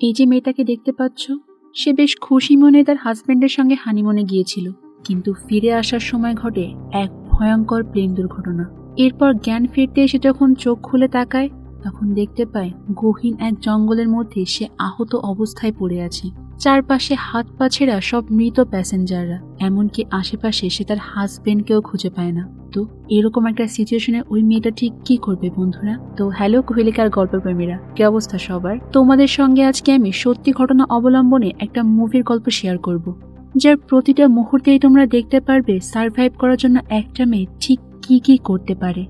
এই যে মেয়েটাকে দেখতে পাচ্ছ, সে বেশ খুশি মনে তার হাজব্যান্ডের সঙ্গে হানিমুনে গিয়েছিল। কিন্তু ফিরে আসার সময় ঘটে এক ভয়ঙ্কর প্লেন দুর্ঘটনা। এরপর জ্ঞান ফিরতে এসে যখন চোখ খুলে তাকায়, তখন দেখতে পায় গহীন এক জঙ্গলের মধ্যে সে আহত অবস্থায় পড়ে আছে। চারপাশে হাত পা ছেঁড়া সব মৃত প্যাসেঞ্জাররা, এমনকি আশেপাশে সে তার হাজবেন্ডকেও খুঁজে পায় না। তো এরকম একটা সিচুয়েশনে ওই মেয়েটা ঠিক কি করবে বন্ধুরা? তো হ্যালো কোহেলিকার গল্প প্রেমীরা কি অবস্থা সবার? তোমাদের সঙ্গে আজকে আমি সত্যি ঘটনা অবলম্বনে একটা মুভির গল্প শেয়ার করব, যার প্রতিটা মুহূর্তেই তোমরা দেখতে পারবে সার্ভাইভ করার জন্য একটা মেয়ে ঠিক কি কি করতে পারে।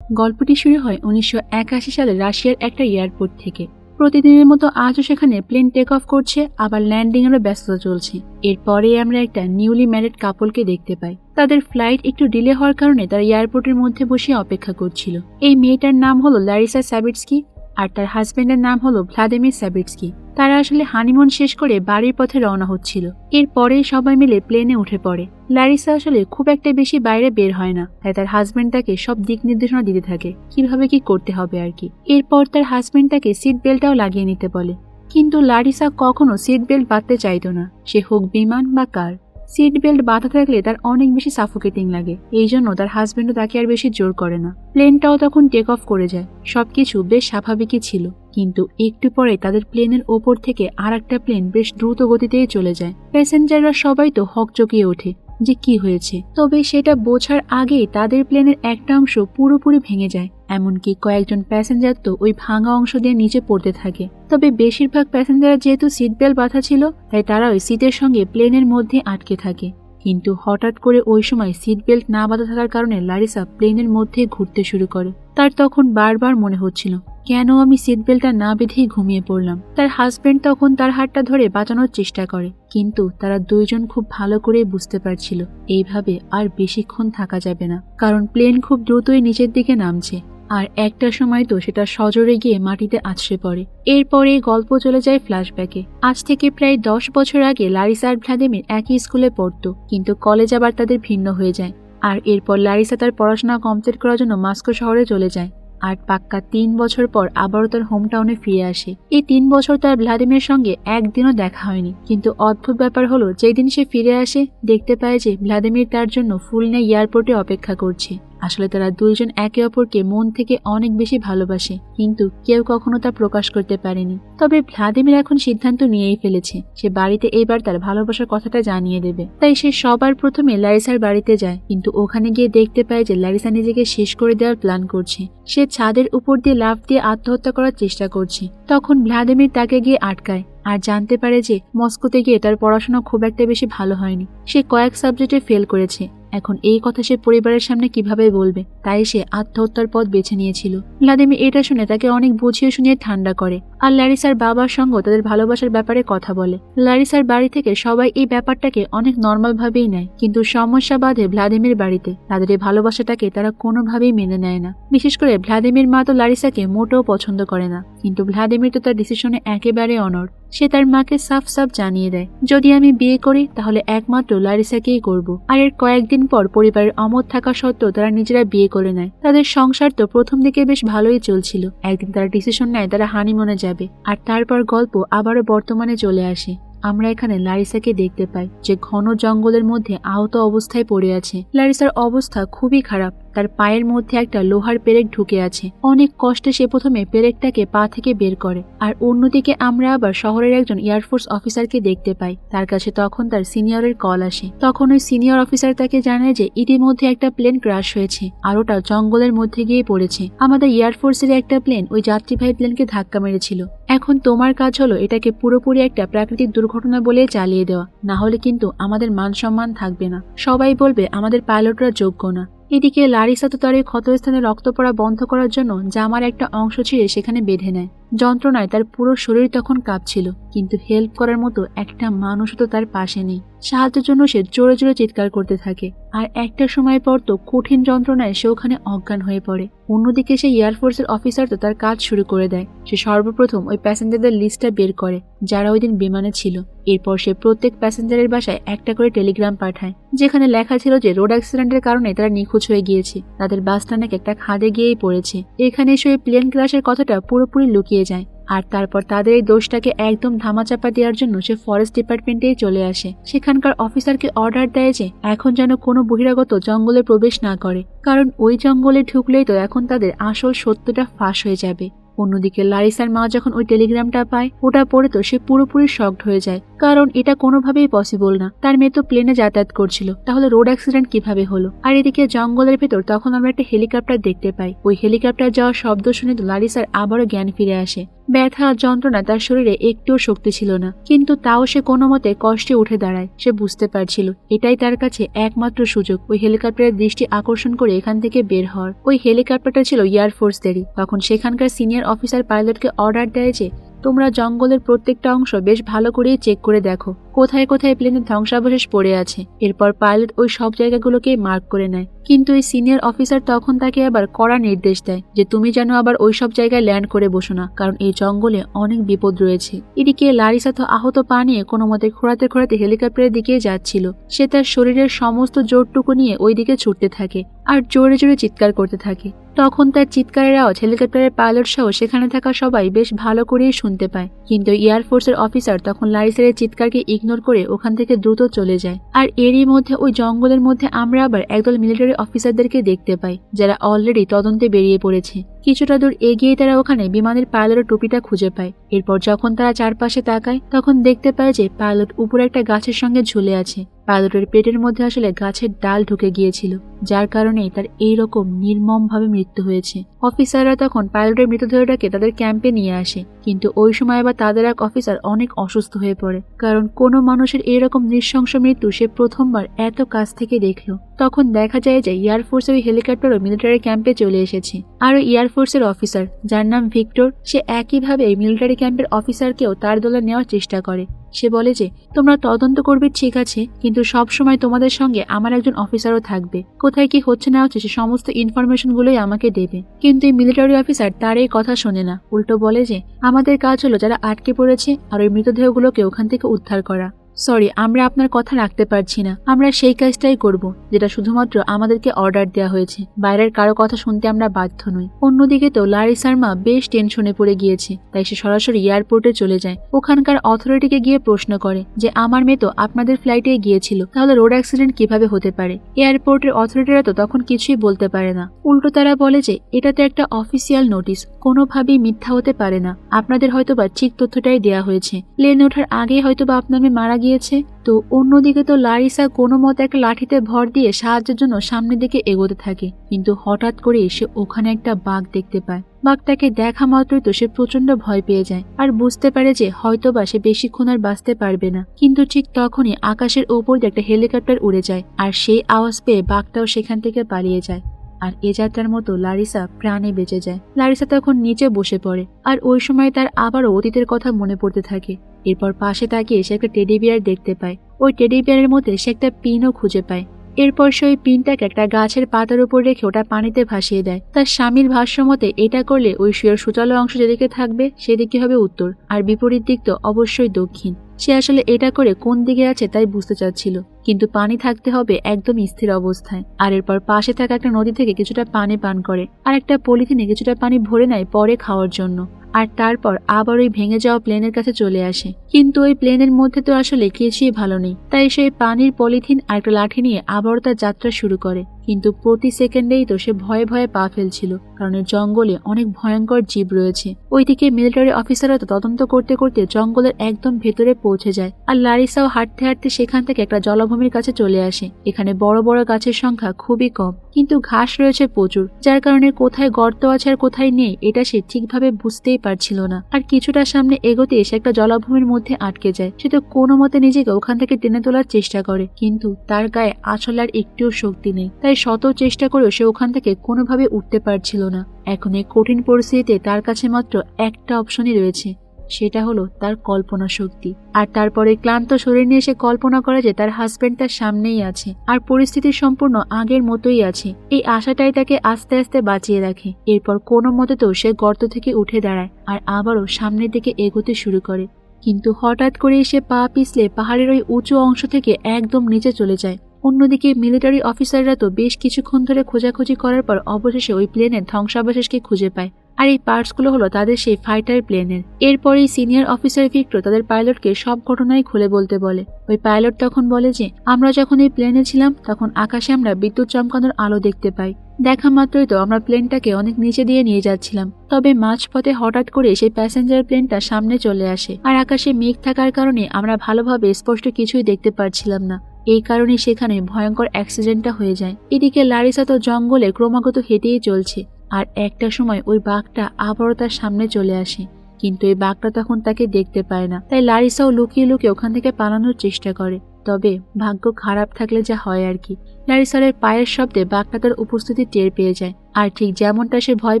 গল্পটি শুরু হয় উনিশশো একাশি সালে রাশিয়ার একটা এয়ারপোর্ট থেকে। প্রতিদিনের মতো আজও সেখানে প্লেন টেক অফ করছে, আবার ল্যান্ডিং এরও ব্যস্ততা চলছে। এরপরে আমরা একটা নিউলি ম্যারিড কাপলকে দেখতে পাই। তাদের ফ্লাইট একটু ডিলে হওয়ার কারণে তারা এয়ারপোর্টের মধ্যে বসে অপেক্ষা করছিল। এই মেয়েটার নাম হলো ল্যারিসা স্যাবিটসকি আর তার হাজবেন্ডের নাম হলো ভ্লাদিমির স্যাবিটসকি তারা আসলে হানিমুন শেষ করে বাড়ির পথে রওনা হচ্ছিল। এরপরে সবাই মিলে প্লেনে উঠে পড়ে। ল্যারিসা আসলে খুব একটা বেশি বাইরে বের হয় না। তাই তার হাজবেন্ড তাকে সব দিক নির্দেশনা দিতে থাকে। কীভাবে কি করতে হবে আর কি? এরপর তার হাজবেন্ড তাকে সিট বেল্টটাও লাগিয়ে নিতে বলে। কিন্তু লারিসা কখনো সিট বেল্ট বাঁধতে চাইতো না। সে হোক বিমান বা কার সিট বেল্ট বাঁধা থাকলে তার অনেক বেশি সাফোকেটিং লাগে। এই জন্য তার হাজবেন্ডও তাকে আর বেশি জোর করে না। প্লেনটাও তখন টেক অফ করে যায়। সবকিছু বেশ স্বাভাবিকই ছিল। কিন্তু একটু পরে তাদের প্লেনের ওপর থেকে আর একটা প্লেন বেশ দ্রুত গতিতেই চলে যায়। প্যাসেঞ্জাররা সবাই তো হকচকিয়ে ওঠে যে কি হয়েছে। তবে সেটা বোঝার আগেই তাদের প্লেনের একটা অংশ পুরোপুরি ভেঙে যায়। এমনকি কয়েকজন প্যাসেঞ্জার তো ওই ভাঙা অংশ দিয়ে নিচে পড়তে থাকে। তবে বেশিরভাগ প্যাসেঞ্জার যেহেতু সিট বেল্ট বাঁধা ছিল, তাই তারা ওই সিটের সঙ্গে প্লেনের মধ্যে আটকে থাকে। কিন্তু হঠাৎ করে ওই সময় সিট বেল্ট না বাঁধা থাকার কারণে লারিসা প্লেনের মধ্যে ঘুরতে শুরু করে। তার তখন বারবার মনে হচ্ছিল, কেন আমি সিট বেল্টটা না বেঁধেই ঘুমিয়ে পড়লাম? তার হাজবেন্ড তখন তার হাতটা ধরে বাঁচানোর চেষ্টা করে, কিন্তু তারা দুইজন খুব ভালো করে বুঝতে পারছিল, এইভাবে আর বেশিক্ষণ থাকা যাবে না। কারণ প্লেন খুব দ্রুতই নিচের দিকে নামছে। আর একটা সময় তো সেটা সজোরে গিয়ে মাটিতে আছড়ে পড়ে। এরপরে গল্প চলে যায় ফ্ল্যাশব্যাকে আজ থেকে প্রায় দশ বছর আগে লারিসা আর ভ্লাদিমির একই স্কুলে পড়তো, কিন্তু কলেজ আবার তাদের ভিন্ন হয়ে যায়। আর এরপর লারিসা তার পড়াশোনা কমপ্লিট করার জন্য মাস্কো শহরে চলে যায়। আর পাক্কা তিন বছর পর আবারও তার হোম টাউনে ফিরে আসে। এই তিন বছর তার ভ্লাদিমির সঙ্গে একদিনও দেখা হয়নি, কিন্তু অদ্ভুত ব্যাপার হলো যেই দিন সে ফিরে আসে, দেখতে পায় যে ভ্লাদিমির তার জন্য ফুল নিয়ে এয়ারপোর্টে অপেক্ষা করছে। আসলে তারা দুইজন একে অপরকে মন থেকে অনেক বেশি ভালোবাসে, কিন্তু কেউ কখনো তা প্রকাশ করতে পারেনি। তবে ভ্লাদিমির এখন সিদ্ধান্ত নিয়েই ফেলেছে, সে বাড়িতে এবার তার ভালোবাসার কথাটা জানিয়ে দেবে। তাই সে সবার প্রথমে লারিসার বাড়িতে যায়, কিন্তু ওখানে গিয়ে দেখতে পায় যে লারিসা নিজেকে শেষ করে দেওয়ার প্ল্যান করছে। সে ছাদের উপর দিয়ে লাফ দিয়ে আত্মহত্যা করার চেষ্টা করছে। তখন ভ্লাদিমির তাকে গিয়ে আটকায় আর জানতে পারে যে মস্কোতে গিয়ে তার পড়াশোনা খুব একটা বেশি ভালো হয়নি। সে কয়েক সাবজেক্টে ফেল করেছে। এখন এই কথা সে পরিবারের সামনে কীভাবে বলবে? তাই সে আত্মহত্যার পথ বেছে নিয়েছিল। ভ্লাদিমির এটা শুনে তাকে অনেক বুঝিয়ে শুনিয়ে ঠান্ডা করে। আর ল্যারিসার বাবার সঙ্গে তাদের ভালোবাসার ব্যাপারে কথা বলে। ল্যারিসার বাড়ি থেকে সবাই এই ব্যাপারটাকে অনেক নর্মাল ভাবেই নেয়। কিন্তু সমস্যা বাঁধে ভ্লাদিমির বাড়িতে। তাদের এই ভালোবাসাটাকে তারা কোনোভাবেই মেনে নেয় না। বিশেষ করে ভ্লাদিমির মা তো লারিসাকে মোটেও পছন্দ করে না। কিন্তু ভ্লাদিমির তো তার ডিসিশনে একেবারে অনর সে তার মাকে সাফ সাফ জানিয়ে দেয়, যদি আমি বিয়ে করি, তাহলে একমাত্র লারিসাকেই করব। আর এর কয়েকদিন পর পরিবারের অমত থাকা সত্ত্বেও তারা নিজেরা বিয়ে করে নেয়। তাদের সংসার তো প্রথম দিকে বেশ ভালোই চলছিল। একদিন তারা ডিসিশন নেয়, তারা হানিমনে যাবে। আর তারপর গল্প আবারও বর্তমানে চলে আসে। আমরা এখানে লারিসাকে দেখতে পাই, যে ঘন জঙ্গলের মধ্যে আহত অবস্থায় পড়ে আছে। লারিসার অবস্থা খুবই খারাপ। তার পায়ের মধ্যে একটা লোহার পেরেক ঢুকে আছে। অনেক কষ্টে সে প্রথমে পেরেকটাকে পা থেকে বের করে। আর অন্যদিকে আমরা আবার শহরের একজন এয়ারফোর্স অফিসারকে দেখতে পাই। তার কাছে তখন তার সিনিয়রের কল আসে। তখন ওই সিনিয়র অফিসার তাকে জানায় যে ইতিমধ্যে একটা প্লেন ক্রাশ হয়েছে আর ওটা জঙ্গলের মধ্যে গিয়ে পড়েছে। আমাদের এয়ারফোর্সের একটা প্লেন ওই যাত্রীবাহী প্লেনকে ধাক্কা মেরেছিল। এখন তোমার কাজ হলো এটাকে পুরোপুরি একটা প্রাকৃতিক দুর্ঘটনা বলে চালিয়ে দেওয়া। না হলে কিন্তু আমাদের মান সম্মান থাকবে না। সবাই বলবে, আমাদের পাইলটরা যোগ্য না। এদিকে লারিসা তো তার এই ক্ষতস্থানে রক্ত পড়া বন্ধ করার জন্য জামার একটা অংশ ছিঁড়ে সেখানে বেঁধে নেয়। যন্ত্রণায় তার পুরো শরীর তখন কাঁপছিল, কিন্তু হেল্প করার মতো একটা মানুষও তো তার পাশে নেই। সাহায্যের জন্য সে জোরে জোরে চিৎকার করতে থাকে, আর একটা সময় পর তো কঠিন যন্ত্রণায় সে ওখানে অজ্ঞান হয়ে পড়ে। অন্যদিকে সে এয়ারফোর্সের অফিসার তো তার কাজ শুরু করে দেয়। সে সর্বপ্রথম ওই প্যাসেঞ্জারদের লিস্টটা বের করে, যারা ওই দিন বিমানে ছিল। এরপর সে প্রত্যেক প্যাসেঞ্জারের বাসায় একটা করে টেলিগ্রাম পাঠায়, যেখানে লেখা ছিল যে রোড অ্যাক্সিডেন্টের কারণে তারা নিখোঁজ হয়ে গিয়েছে। তাদের বাসটা নাকি একটা খাদে গিয়েই পড়েছে। এখানে ওই প্লেন ক্রাশের কথাটা পুরোপুরি লুকিয়ে যায়। আর তারপর তাদের এই দোষটাকে একদম ধামাচাপা দেওয়ার জন্য সে ফরেস্ট ডিপার্টমেন্টেই চলে আসে। সেখানকার অফিসারকে অর্ডার দেয় যে এখন যেন কোনো বহিরাগত জঙ্গলে প্রবেশ না করে। কারণ ওই জঙ্গলে ঢুকলেই তো এখন তাদের আসল সত্যটা ফাঁস হয়ে যাবে। অন্যদিকে লারিসার মা যখন ওই টেলিগ্রামটা পায়, ওটা পড়ে তো সে পুরোপুরি শকড হয়ে যায়। কারণ এটা কোনোভাবেই পসিবল না। তার মেয়ে তো প্লেনে যাতায়াত করছিল। তাহলে রোড অ্যাক্সিডেন্ট কীভাবে হলো? আর এদিকে জঙ্গলের ভেতর তখন আমরা একটা হেলিকপ্টার দেখতে পাই। ওই হেলিকপ্টার যাওয়ার শব্দ শুনে তো লারিসার আবারও জ্ঞান ফিরে আসে। ব্যথা, যন্ত্রণা তার শরীরে একটুও শক্তি ছিল না। কিন্তু তাও সে কোনো মতে কষ্টে উঠে দাঁড়ায়। সে বুঝতে পারছিল, এটাই তার কাছে একমাত্র সুযোগ। ওই হেলিকপ্টারের দৃষ্টি আকর্ষণ করে এখান থেকে বের হওয়ার। ওই হেলিকপ্টারটা ছিল এয়ারফোর্সদেরই তখন সেখানকার সিনিয়র অফিসার পাইলটকে অর্ডার দেয় যে, তোমরা জঙ্গলের প্রত্যেকটা অংশ বেশ ভালো করেই চেক করে দেখো। কোথায় কোথায় প্লেনের ধ্বংসাবশেষ পড়ে আছে, এরপর পাইলট ওই সব জায়গাগুলোকে মার্ক করে নেয়। কিন্তু ওই সিনিয়র অফিসার তখন তাকে আবার কড়া নির্দেশ দেয় যে তুমি যেন আবার ওই সব জায়গায় ল্যান্ড করে বসো না, কারণ এই জঙ্গলে অনেক বিপদ রয়েছে। এদিকে লারিসা তো আহত পা নিয়ে কোনো মতে খোঁড়াতে খোঁড়াতে হেলিকপ্টারের দিকে যাচ্ছিল। সে তার শরীরের সমস্ত জোরটুকু নিয়ে ওই দিকে ছুটতে থাকে আর জোরে জোরে চিৎকার করতে থাকে। তখন তার চিৎকারের আওয়াজ হেলিকপ্টারের পাইলট সহ সেখানে থাকা সবাই বেশ ভালো করেই শুনতে পায়। কিন্তু এয়ারফোর্সের অফিসার তখন লারিসের চিৎকারকে ইগনোর করে ওখান থেকে দ্রুত চলে যায়। আর এরই মধ্যে ওই জঙ্গলের মধ্যে আমরা আবার একদল মিলিটারি অফিসারদেরকে দেখতে পাই, যারা অলরেডি তদন্তে বেরিয়ে পড়েছে। কিছুটা দূর এগিয়ে তারা ওখানে বিমানের পাইলটের টুপিটা খুঁজে পায়। এরপর যখন তারা চারপাশে তাকায়, তখন দেখতে পায় যে পাইলট উপরে একটা গাছের সঙ্গে ঝুলে আছে। পাইলটের পেটের মধ্যে আসলে গাছের ডাল ঢুকে গিয়েছিল, যার কারণেই তার এই এইরকম নির্মমভাবে মৃত্যু হয়েছে। অফিসাররা তখন পাইলটের মৃতদেহটাকে তাদের ক্যাম্পে নিয়ে আসে, কিন্তু ওই সময় আবার তাদের এক অফিসার অনেক অসুস্থ হয়ে পড়ে। কারণ কোনো মানুষের এরকম নৃশংস মৃত্যু সে প্রথমবার এত কাছ থেকে দেখল। তখন দেখা যায় যে এয়ারফোর্সের ওই হেলিকপ্টারও মিলিটারি ক্যাম্পে চলে এসেছে। আর ওই এয়ারফোর্সের অফিসার যার নাম ভিক্টর, সে একইভাবে মিলিটারি ক্যাম্পের অফিসারকেও তার দলে নেওয়ার চেষ্টা করে। সে বলে যে, তোমরা তদন্ত করবে, ঠিক আছে, কিন্তু সব সময় তোমাদের সঙ্গে আমার একজন অফিসারও থাকবে। কোথায় কি হচ্ছে না হচ্ছে সে সমস্ত ইনফরমেশনগুলোই আমাকে দেবে। কিন্তু এই মিলিটারি অফিসার তার এই কথা শোনে না। উল্টো বলে যে, আমাদের কাজ হলো যারা আটকে পড়েছে আর ওই মৃতদেহগুলোকে ওখান থেকে উদ্ধার করা। সরি আমরা আপনার কথা রাখতে পারছি না। আমরা সেই কাজটাই করব, যেটা শুধুমাত্র আমাদেরকে অর্ডার দেওয়া হয়েছে। বাইরের কারও কথা শুনতে আমরা বাধ্য নই। অন্যদিকে তো লারি শর্মা বেশ টেনশনে পড়ে গিয়েছে, তাই সে সরাসরি এয়ারপোর্টে চলে যায়। ওখানকার অথরিটিকে গিয়ে প্রশ্ন করে যে, আমার মেয়ে তো আপনাদের ফ্লাইটে গিয়েছিল, তাহলে রোড অ্যাক্সিডেন্ট কীভাবে হতে পারে? এয়ারপোর্টের অথরিটিরা তো তখন কিছুই বলতে পারে না। উল্টো তারা বলে যে এটা তো একটা অফিসিয়াল নোটিশ কোনোভাবেই মিথ্যা হতে পারে না। আপনাদের হয়তোবা ঠিক তথ্যটাই দেয়া হয়েছে। প্লেনে ওঠার আগে হয়তোবা আপনার মেয়ে মারা গিয়েছে। তো অন্যদিকে তো লারিসা কোনো মতে একটা লাঠিতে ভর দিয়ে সাহায্যের জন্য সামনের দিকে এগোতে থাকে। কিন্তু হঠাৎ করে সে ওখানে একটা বাঘ দেখতে পায়। বাঘটাকে দেখা মাত্রই তো সে প্রচণ্ড ভয় পেয়ে যায় আর বুঝতে পারে যে হয়তোবা সে বেশিক্ষণ আর বাঁচতে পারবে না। কিন্তু ঠিক তখনই আকাশের ওপর দিয়ে একটা হেলিকপ্টার উড়ে যায় আর সেই আওয়াজ পেয়ে বাঘটাও সেখান থেকে পালিয়ে যায়। আর এ যাত্রার মতো লারিসা প্রাণে বেঁচে যায়। লারিসা তখন নিচে বসে পড়ে আর ওই সময় তার আবারও অতীতের কথা মনে পড়তে থাকে। এরপর পাশে তাকিয়ে সে একটা টেডি বিয়ার দেখতে পায়। ওই টেডি বিয়ারের মধ্যে সে একটা পিনও খুঁজে পায়। এরপর সে ওই পিনটাকে একটা গাছের পাতার উপর রেখে ওটা পানিতে ভাসিয়ে দেয়। তার স্বামীর ভাষ্য মতে এটা করলে ওই শুয়ের সুচালো অংশ যেদিকে থাকবে, সেদিকে হবে উত্তর। আর বিপরীত দিক তো অবশ্যই দক্ষিণ। সে আসলে এটা করে কোন দিকে আছে তাই বুঝতে চাচ্ছিল। কিন্তু পানি থাকতে হবে একদম স্থির অবস্থায়। আর এরপর পাশে থাকা একটা নদী থেকে কিছুটা পানি পান করে আর একটা পলিথিনে কিছুটা পানি ভরে নেয় পরে খাওয়ার জন্য। আর তারপর আবার ওই ভেঙে যাওয়া প্লেনের কাছে চলে আসে। কিন্তু ওই প্লেনের মধ্যে তো আসলে কিছুই ভালো নেই। তাই সেই পানির পলিথিন আর একটা লাঠি নিয়ে আবারও তার যাত্রা শুরু করে। কিন্তু প্রতি সেকেন্ডেই তো সে ভয়ে ভয়ে পা ফেলছিল, কারণ জঙ্গলে অনেক ভয়ঙ্কর জীব রয়েছে। ওইদিকে মিলিটারি অফিসাররা তো তদন্ত করতে করতে জঙ্গলের একদম ভেতরে পৌঁছে যায়। আর লারিসাও হাঁটতে হাঁটতে সেখান থেকে একটা জলভূমির কাছে চলে আসে। এখানে বড় বড় গাছের সংখ্যা খুবই কম, কিন্তু ঘাস রয়েছে প্রচুর, যার কারণে কোথায় গর্ত আছে আর কোথায় নেই, এটা সে ঠিকভাবে বুঝতেই পারছিল না। আর কিছুটা সামনে এগোতে এসে একটা জলাভূমির মধ্যে আটকে যায়। সে তো কোনো মতে নিজেকে ওখান থেকে টেনে তোলার চেষ্টা করে, কিন্তু তার গায়ে আসলে আর একটুও শক্তি নেই। তাই শত চেষ্টা করেও সে ওখান থেকে কোনোভাবে উঠতে পারছিল না। এখন এই কঠিন পরিস্থিতিতে তার কাছে মাত্র একটা অপশনই রয়েছে। সেটা হলো তার কল্পনা শক্তি। আর তারপরে ক্লান্ত শরীর নিয়ে সে কল্পনা করে যে তার হাজবেন্ড তার সামনেই আছে আর পরিস্থিতি সম্পূর্ণ আগের মতোই আছে। এই আশাটাই তাকে আস্তে আস্তে বাঁচিয়ে রাখে। এরপর কোনো মতে তো সে গর্ত থেকে উঠে দাঁড়ায় আর আবারও সামনের দিকে এগোতে শুরু করে। কিন্তু হঠাৎ করে সে পা পিছলে পাহাড়ের ওই উঁচু অংশ থেকে একদম নিচে চলে যায়। অন্যদিকে মিলিটারি অফিসাররা তো বেশ কিছুক্ষণ ধরে খোঁজাখুঁজি করার পর অবশেষে ওই প্লেনের ধ্বংসাবশেষকে খুঁজে পায়। আর এই পার্টসগুলো হলো তাদের সেই ফাইটার প্লেনের। এরপরেই সিনিয়র অফিসার ভিক্টর তাদের পাইলটকে সব ঘটনাই খুলে বলতে বলে। ওই পাইলট তখন বলে যে, আমরা যখন এই প্লেনে ছিলাম, তখন আকাশে আমরা বিদ্যুৎ চমকানোর আলো দেখতে পাই। দেখা মাত্রই তো আমরা প্লেনটাকে অনেক নিচে দিয়ে নিয়ে যাচ্ছিলাম। তবে মাঝপথে হঠাৎ করে সেই প্যাসেঞ্জার প্লেনটা সামনে চলে আসে। আর আকাশে মেঘ থাকার কারণে আমরা ভালোভাবে স্পষ্ট কিছুই দেখতে পারছিলাম না। এই কারণে সেখানে ভয়ঙ্কর অ্যাক্সিডেন্টটা হয়ে যায়। এদিকে লারিসা তো জঙ্গলে ক্রমাগত হেঁটেই চলছে। আর একটা সময় ওই বাঘটা আবারও তার সামনে চলে আসে, কিন্তু এই বাঘটা তখন তাকে দেখতে পায় না। তাই লারিসাও লুকিয়ে লুকিয়ে ওখান থেকে পালানোর চেষ্টা করে, তবে ভাগ্য খারাপ থাকলে যা হয় আর কি। লারিসারের পায়ের শব্দে বাঘটা তার উপস্থিতি টের পেয়ে যায়, আর ঠিক যেমনটা সে ভয়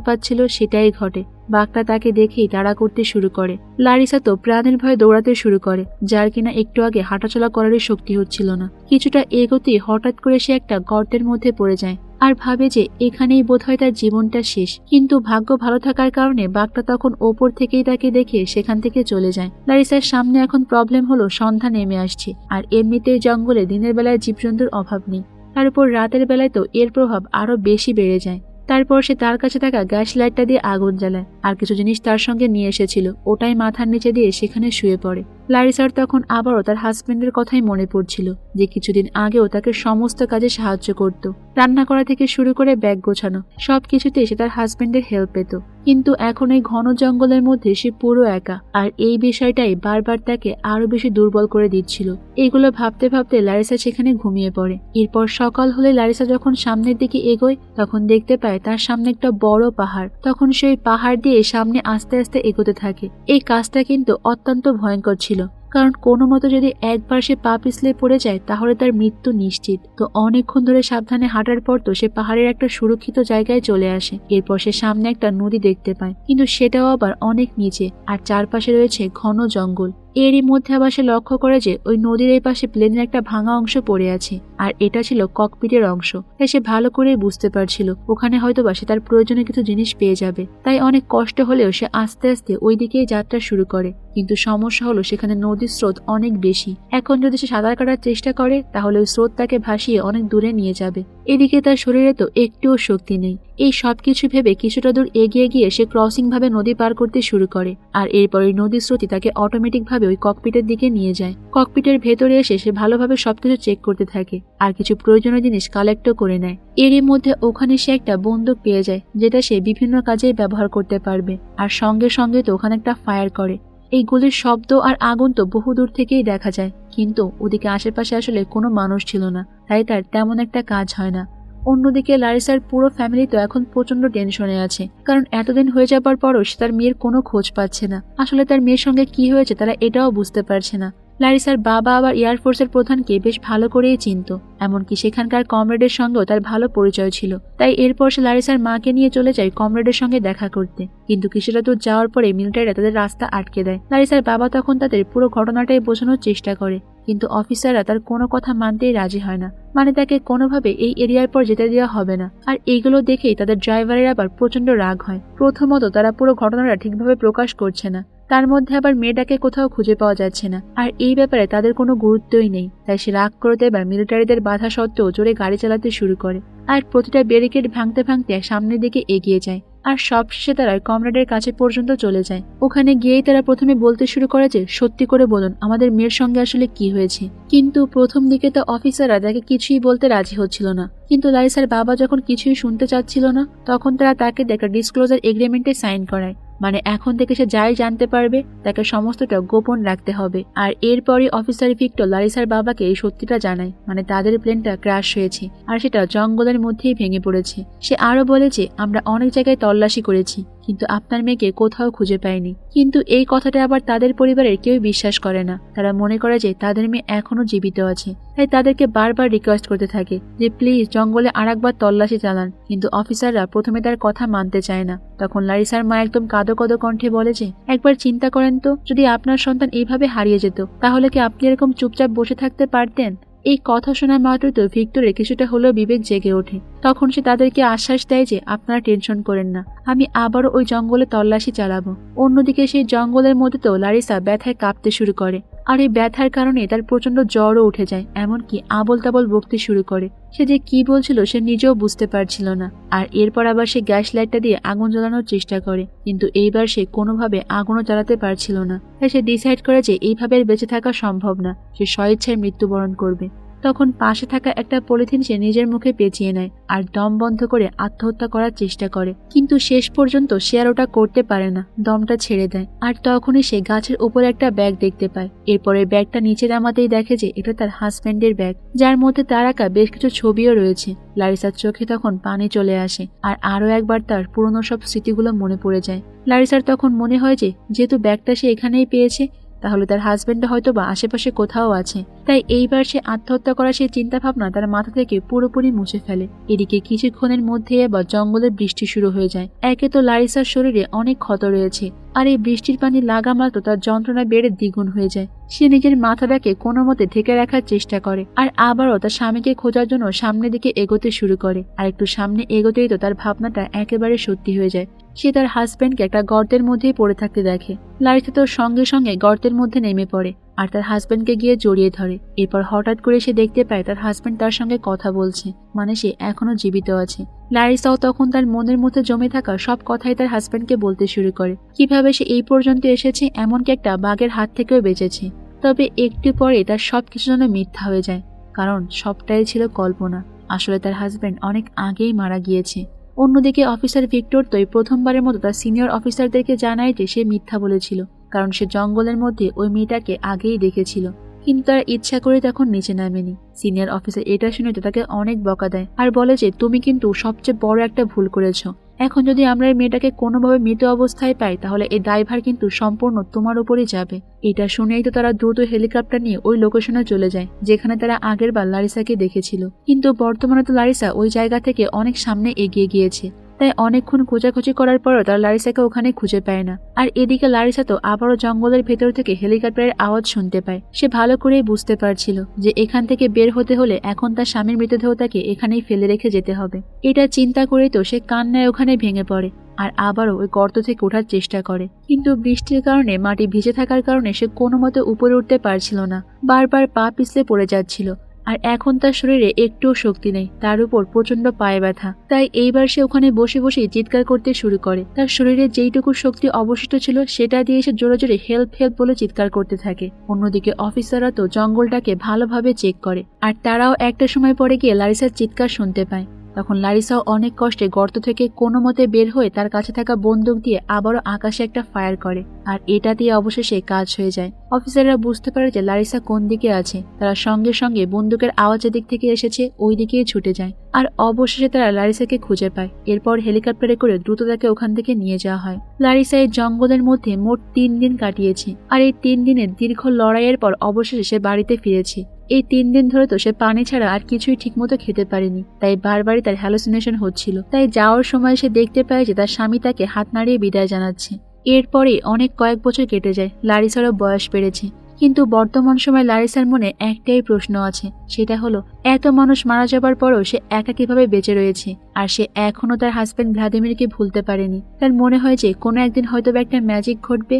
পাচ্ছিল সেটাই ঘটে। বাঘটা তাকে দেখেই তাড়া করতে শুরু করে। লারিসা তো প্রাণের ভয়ে দৌড়াতে শুরু করে, যার কিনা একটু আগে হাঁটাচলা করারই শক্তি হচ্ছিল না। কিছুটা এগোতেই হঠাৎ করে সে একটা গর্তের মধ্যে পড়ে যায় আর ভাবে যে এখানেই বোধহয় তার জীবনটা শেষ। কিন্তু ভাগ্য ভালো থাকার কারণে বাঘটা তখন ওপর থেকেই তাকে দেখে সেখান থেকে চলে যায়। লারিসার সামনে এখন প্রবলেম হলো সন্ধ্যা নেমে আসছে, আর এমনিতেই জঙ্গলে দিনের বেলায় জীবজন্তুর অভাব নেই। তার উপর রাতের বেলায় তো এর প্রভাব আরও বেশি বেড়ে যায়। তারপর সে তার কাছে থাকা গ্যাস লাইটটা দিয়ে আগুন জ্বালায়, আর কিছু জিনিস তার সঙ্গে নিয়ে এসেছিল, ওটাই মাথার নিচে দিয়ে সেখানে শুয়ে পড়ে। লারিসার তখন আবারও তার হাজবেন্ডের কথাই মনে পড়ছিল যে কিছুদিন আগেও তাকে সমস্ত কাজে সাহায্য করত। রান্না করা থেকে শুরু করে ব্যাগ গোছানো সব কিছুতে সে তার হাজবেন্ডের হেল্প পেত। কিন্তু এখন এই ঘন জঙ্গলের মধ্যে সে পুরো একা, আর এই বিষয়টাই বারবার তাকে আরও বেশি দুর্বল করে দিচ্ছিল। এগুলো ভাবতে ভাবতে লারিসা সেখানে ঘুমিয়ে পড়ে। এরপর সকাল হলে লারিসা যখন সামনের দিকে এগোয়, তখন দেখতে পায় তার সামনে একটা বড় পাহাড়। তখন সেই পাহাড় দিয়ে সামনে আস্তে আস্তে এগোতে থাকে। এই কাজটা কিন্তু অত্যন্ত ভয়ঙ্কর ছিল। কারণ কোনো মতো যদি একবার সে পা পিছলে পড়ে যায়, তাহলে তার মৃত্যু নিশ্চিত। তো অনেকক্ষণ ধরে সাবধানে হাঁটার পর তো সে পাহাড়ের একটা সুরক্ষিত জায়গায় চলে আসে। এরপর সে সামনে একটা নদী দেখতে পায়। কিন্তু সেটাও আবার অনেক নিচে। আর চারপাশে রয়েছে ঘন জঙ্গল। এরই মধ্যে আবার সে লক্ষ্য করে যে ওই নদীর এই পাশে প্লেনের একটা ভাঙা অংশ পড়ে আছে, আর এটা ছিল ককপিটের অংশ। তাই সে ভালো করেই বুঝতে পারছিল, ওখানে হয়তো বা সে তার প্রয়োজনীয় কিছু জিনিস পেয়ে যাবে। তাই অনেক কষ্ট হলেও সে আস্তে আস্তে ওই দিকেই যাত্রা শুরু করে। কিন্তু সমস্যা হলো সেখানে নদীর স্রোত অনেক বেশি। এখন যদি সে সাঁতার কাটার চেষ্টা করে, তাহলে ওই স্রোত তাকে ভাসিয়ে অনেক দূরে নিয়ে যাবে। এদিকে তার শরীরে তো একটুও শক্তি নেই। এই সব কিছু ভেবে কিছুটা দূর এগিয়ে গিয়ে সে ক্রসিং ভাবে নদী পার করতে শুরু করে আর এরপরে ওই নদীর স্রোতই তাকে অটোমেটিক ভাবে ওই ককপিটের দিকে নিয়ে যায়। ককপিটের ভেতরে এসে সে ভালোভাবে সবকিছু চেক করতে থাকে আর কিছু প্রয়োজনীয় জিনিস কালেক্টও করে নেয়। এরই মধ্যে ওখানে সে একটা বন্দুক পেয়ে যায়, যেটা সে বিভিন্ন কাজে ব্যবহার করতে পারবে। আর সঙ্গে সঙ্গে তো ওখানে একটা ফায়ার করে। এই গুলির শব্দ আর আগুন তো বহু দূর থেকেই দেখা যায়, কিন্তু ওদিকে আশেপাশে আসলে কোনো মানুষ ছিল না, তাই তার তেমন একটা কাজ হয় না। অন্যদিকে লারিসার পুরো ফ্যামিলি তো এখন প্রচণ্ড টেনশনে আছে, কারণ এতদিন হয়ে যাবার পরও সে তার মেয়ের কোনো খোঁজ পাচ্ছে না। আসলে তার মেয়ের সঙ্গে কি হয়েছে তারা এটাও বুঝতে পারছে না। লারিসার বাবা আবার এয়ারফোর্সের প্রধানকে বেশ ভালো করেই চিনত, এমনকি সেখানকার কমরেডের সঙ্গেও তার ভালো পরিচয় ছিল। তাই এরপর সে লারিসার মাকে নিয়ে চলে যায় কমরেডের সঙ্গে দেখা করতে, কিন্তু কিছুটা দূর যাওয়ার পরে মিলিটারিরা তাদের রাস্তা আটকে দেয়। লারিসার বাবা তখন তাদের পুরো ঘটনাটাই বোঝানোর চেষ্টা করে, কিন্তু অফিসাররা তার কোনো কথা মানতেই রাজি হয় না মানে তাকে কোনোভাবে এই এরিয়ার পর যেতে দেওয়া হবে না। আর এইগুলো দেখেই তাদের ড্রাইভারের আবার প্রচণ্ড রাগ হয়। প্রথমত তারা পুরো ঘটনাটা ঠিকভাবে প্রকাশ করছে না। তার মধ্যে আবার মেয়েটাকে কোথাও খুঁজে পাওয়া যাচ্ছে না। আর এই ব্যাপারে তাদের কোনো গুরুত্বই নেই। তাই সে রাগ করতে এবার মিলিটারিদের বাধা সত্ত্বেও জোরে গাড়ি চালাতে শুরু করে। আর প্রতিটা ব্যারিকেড ভাঙতে ভাঙতে সামনের দিকে এগিয়ে যায়। আর সবশেষে তারা কমরেডের কাছে পর্যন্ত চলে যায়। ওখানে গিয়েই তারা প্রথমে বলতে শুরু করে যে, সত্যি করে বলুন, আমাদের মেয়ের সঙ্গে আসলে কি হয়েছে? কিন্তু প্রথম দিকে তো অফিসাররা তাকে কিছুই বলতে রাজি হচ্ছিল না। কিন্তু লাইসার বাবা যখন কিছুই শুনতে চাচ্ছিল না, তখন তারা তাকে একটা ডিসক্লোজার এগ্রিমেন্টে সাইন করায়। মানে এখন থেকে সে যাই জানতে পারবে, তাকে সমস্তটা গোপন রাখতে হবে। আর এরপরই অফিসার ভিক্টর লারিসার বাবাকে এই সত্যিটা জানায় মানে তাদের প্লেনটা ক্রাশ হয়েছে, আর সেটা জঙ্গলের মধ্যেই ভেঙে পড়েছে। সে আরও বলেছে আমরা অনেক জায়গায় তল্লাশি করেছি কিন্তু আপনার মেয়েকে কোথাও খুঁজে পায়নি। কিন্তু এই কথাটা আবার তাদের পরিবারের কেউ বিশ্বাস করে না। তারা মনে করে যে তাদের মেয়ে এখনও জীবিত আছে। তাই তাদেরকে বারবার রিকোয়েস্ট করতে থাকে যে প্লিজ জঙ্গলে আরেকবার তল্লাশি চালান। কিন্তু অফিসাররা প্রথমে তার কথা মানতে চায় না। তখন লারিসার মা একদম কাদো কাদো কণ্ঠে বলে যে, একবার চিন্তা করেন তো, যদি আপনার সন্তান এইভাবে হারিয়ে যেত, তাহলে কি আপনি এরকম চুপচাপ বসে থাকতে পারতেন? এই কথা শোনা মাত্র তো ভিক্টরের কিছুটা হলেও বিবেক জেগে ওঠে। তখন সে তাদেরকে আশ্বাস দেয় যে, আপনারা টেনশন করেন না। আমি আবারও ওই জঙ্গলে তল্লাশি চালাবো। অন্যদিকে সেই জঙ্গলের মধ্যে তো লারিসা ব্যথায় কাঁপতে শুরু করে। আর এই ব্যথার কারণে তার প্রচণ্ড জ্বরও উঠে যায়, এমনকি আবল তাবল বকতে শুরু করে। সে যে কি বলছিল সে নিজেও বুঝতে পারছিল না। আর এরপর আবার সে গ্যাস লাইটটা দিয়ে আগুন জ্বালানোর চেষ্টা করে, কিন্তু এইবার সে কোনোভাবে আগুনও জ্বালাতে পারছিল না। তাই সে ডিসাইড করে যে এইভাবে বেঁচে থাকা সম্ভব না। সে স্বইচ্ছায় মৃত্যুবরণ করবে। তখন পাশে থাকা একটা পলিথিন সে নিজের মুখে পেঁচিয়ে নেয় আর দম বন্ধ করে আত্মহত্যা করার চেষ্টা করে। কিন্তু শেষ পর্যন্ত সে আর ওটা করতে পারে না, দমটা ছেড়ে দেয়। আর তখনই সে গাছের উপরে একটা ব্যাগ দেখতে পায়। এরপরে ব্যাগটা নিচে নামাতেই দেখে যে এটা তার হাজব্যান্ডের ব্যাগ। যার মধ্যে তার আঁকা বেশ কিছু ছবিও রয়েছে। লারিসার চোখে তখন পানি চলে আসে আর আরও একবার তার পুরনো সব স্মৃতিগুলো মনে পড়ে যায়। লারিসার তখন মনে হয় যে, যেহেতু ব্যাগটা সে এখানেই পেয়েছে তাহলে তার হাজব্যান্ড হয়তো বা আশেপাশে কোথাও আছে। তাই এইবার সে আত্মহত্যা করার সেই চিন্তাভাবনা তার মাথা থেকে পুরোপুরি মুছে ফেলে। এদিকে কিছুক্ষণের মধ্যে এবার জঙ্গলে বৃষ্টি শুরু হয়ে যায়। একে তো লারিসার শরীরে অনেক ক্ষত রয়েছে। আর এই বৃষ্টির পানি লাগা মাত্র তার যন্ত্রণা বেড়ে দ্বিগুণ হয়ে যায়। সে নিজের মাথাটাকে কোনো মতে ঢেকে রাখার চেষ্টা করে। আর আবারও তার স্বামীকে খোঁজার জন্য সামনের দিকে এগোতে শুরু করে। আর একটু সামনে এগোতেই তো তার ভাবনাটা একেবারে সত্যি হয়ে যায়। সে তার হাজব্যান্ডকে একটা গর্তের মধ্যেই পড়ে থাকতে দেখে। লারিসা তো সঙ্গে সঙ্গে গর্তের মধ্যে নেমে পড়ে আর তার হাজব্যান্ডকে গিয়ে জড়িয়ে ধরে। এরপর হঠাৎ করে সে দেখতে পায় তার হাজব্যান্ড তার সঙ্গে কথা বলছে মানে সে এখনও জীবিত আছে। লারিসাও তখন তার মনের মধ্যে জমে থাকা সব কথাই তার হাজব্যান্ডকে বলতে শুরু করে। কীভাবে সে এই পর্যন্ত এসেছে এমনকি একটা বাঘের হাত থেকেও বেঁচেছে। তবে একটু পরে তার সব কিছু যেন মিথ্যা হয়ে যায়, কারণ সবটাই ছিল কল্পনা। আসলে তার হাজব্যান্ড অনেক আগেই মারা গিয়েছে। অন্যদিকে অফিসার ভিক্টর তো প্রথমবারের মতো তার সিনিয়র অফিসারদেরকে জানায় যে সে মিথ্যা বলেছিল, কারণ সে জঙ্গলের মধ্যে ওই মেয়েটাকে আগেই দেখেছিল। কিন্তু তারা ইচ্ছা করে তখন নিচে নামেনি। সিনিয়র অফিসার এটা শুনে তাকে অনেক বকা দেয়, আর বলে যে, তুমি কিন্তু সবচেয়ে বড় একটা ভুল করেছ। এখন যদি আমরা এই মেয়েটাকে কোনোভাবে মৃত অবস্থায় পাই, তাহলে এই দায়ভার কিন্তু সম্পূর্ণ তোমার উপরই যাবে। এটা শুনেই তো তারা দ্রুত হেলিকপ্টার নিয়ে ওই লোকেশনে চলে যায়, যেখানে তারা আগের বার লারিসাকে দেখেছিল। কিন্তু বর্তমানে তো লারিসা ওই জায়গা থেকে অনেক সামনে এগিয়ে গিয়েছে। তাই অনেকক্ষণ খোঁজাখুঁজি করার পরও তারা লারিসাকে ওখানে খুঁজে পায় না। আর এদিকে লারিসা তো আবারও জঙ্গলের ভেতর থেকে হেলিকপ্টারের আওয়াজ শুনতে পায়। সে ভালো করেই বুঝতে পারছিল যে এখান থেকে বের হতে হলে এখন তার স্বামীর মৃতদেহ তাকে এখানেই ফেলে রেখে যেতে হবে। এটা চিন্তা করেই তো সে কান্নায় ওখানে ভেঙে পড়ে আর আবারও ওই গর্ত থেকে ওঠার চেষ্টা করে। কিন্তু বৃষ্টির কারণে মাটি ভিজে থাকার কারণে সে কোনো মতে উপরে উঠতে পারছিল না। বারবার পা পিছলে পড়ে যাচ্ছিল। আর এখন তার শরীরে একটুও শক্তি নেই, তার উপর প্রচণ্ড পায়ে ব্যথা। তাই এইবার সে ওখানে বসে বসে চিৎকার করতে শুরু করে। তার শরীরে যেইটুকু শক্তি অবশিষ্ট ছিল, সেটা দিয়ে সে জোরে জোরে হেল্প হেল্প বলে চিৎকার করতে থাকে। অন্যদিকে অফিসাররা তো জঙ্গলটাকে ভালোভাবে চেক করে। আর তারাও একটা সময় পরে গিয়ে লারিসার চিৎকার শুনতে পায়। তখন লারিসাও অনেক কষ্টে গর্ত থেকে কোনো মতে বের হয়ে তার কাছে থাকা বন্দুক দিয়ে আবারও আকাশে একটা ফায়ার করে, আর এটা দিয়ে অবশেষে কাজ হয়ে যায়। অফিসাররা বুঝতে পারে যে লারিসা কোন দিকে আছে। তারা সঙ্গে সঙ্গে বন্দুকের আওয়াজের দিক থেকে এসেছে, ওই দিকেই ছুটে যায়। আর অবশেষে তারা লারিসাকে খুঁজে পায়। এরপর হেলিকপ্টারে করে দ্রুত তাকে ওখান থেকে নিয়ে যাওয়া হয়। লারিসা এই জঙ্গলের মধ্যে মোট তিন দিন কাটিয়েছে, আর এই তিন দিনের দীর্ঘ লড়াইয়ের পর অবশেষে সে বাড়িতে ফিরেছে। এই তিন দিন ধরে তো সে পানি ছাড়া আর কিছুই ঠিকমতো খেতে পারেনি। তাই বারবারই তার হ্যালোসিনেশন হচ্ছিল। তাই যাওয়ার সময় সে দেখতে পায় যে তার স্বামী তাকে হাত নাড়িয়ে বিদায় জানাচ্ছে। এরপরে অনেক কয়েক বছর কেটে যায়, লারিসারও বয়স বেড়েছে। কিন্তু বর্তমান সময় লারিসার মনে একটাই প্রশ্ন আছে, সেটা হলো, এত মানুষ মারা যাবার পরও সে একা কীভাবে বেঁচে রয়েছে? আর সে এখনও তার হাজব্যান্ড ভ্লাদিমিরকে ভুলতে পারেনি। তার মনে হয় যে কোনো একদিন হয়তো একটা ম্যাজিক ঘটবে।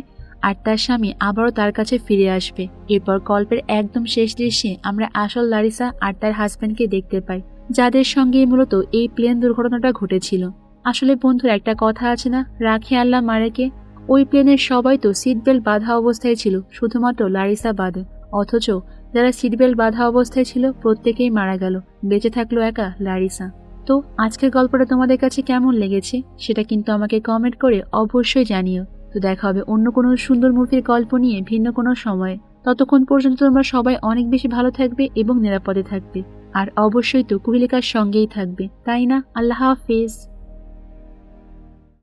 আর তার স্বামী আবারও তার কাছে ফিরে আসবে। এরপর গল্পের একদম শেষ দৃশ্যে আমরা আসল লারিসা আর তার হাজব্যান্ডকে দেখতে পাই, যাদের সঙ্গে মূলত এই প্লেন দুর্ঘটনাটা ঘটেছিল। আসলে বন্ধুর একটা কথা আছে না, রাখি আল্লাহ মারেকে ওই প্লেনের সবাই তো সিট বেল্ট বাঁধা অবস্থায় ছিল, শুধুমাত্র লারিসা বাদে অথচ যারা সিট বেল্ট বাঁধা অবস্থায় ছিল, প্রত্যেকেই মারা গেল, বেঁচে থাকল একা লারিসা। তো আজকের গল্পটা তোমাদের কাছে কেমন লেগেছে, সেটা কিন্তু আমাকে কমেন্ট করে অবশ্যই জানিও। তো দেখা হবে অন্য কোনো সুন্দর মুভির গল্প নিয়ে ভিন্ন কোনো সময়। ততক্ষণ পর্যন্ত তোমরা সবাই অনেক বেশি ভালো থাকবে এবং নিরাপদে থাকবে। আর অবশ্যই তো কুহিলিকার সঙ্গেই থাকবে। তাই না? আল্লাহ হাফেজ।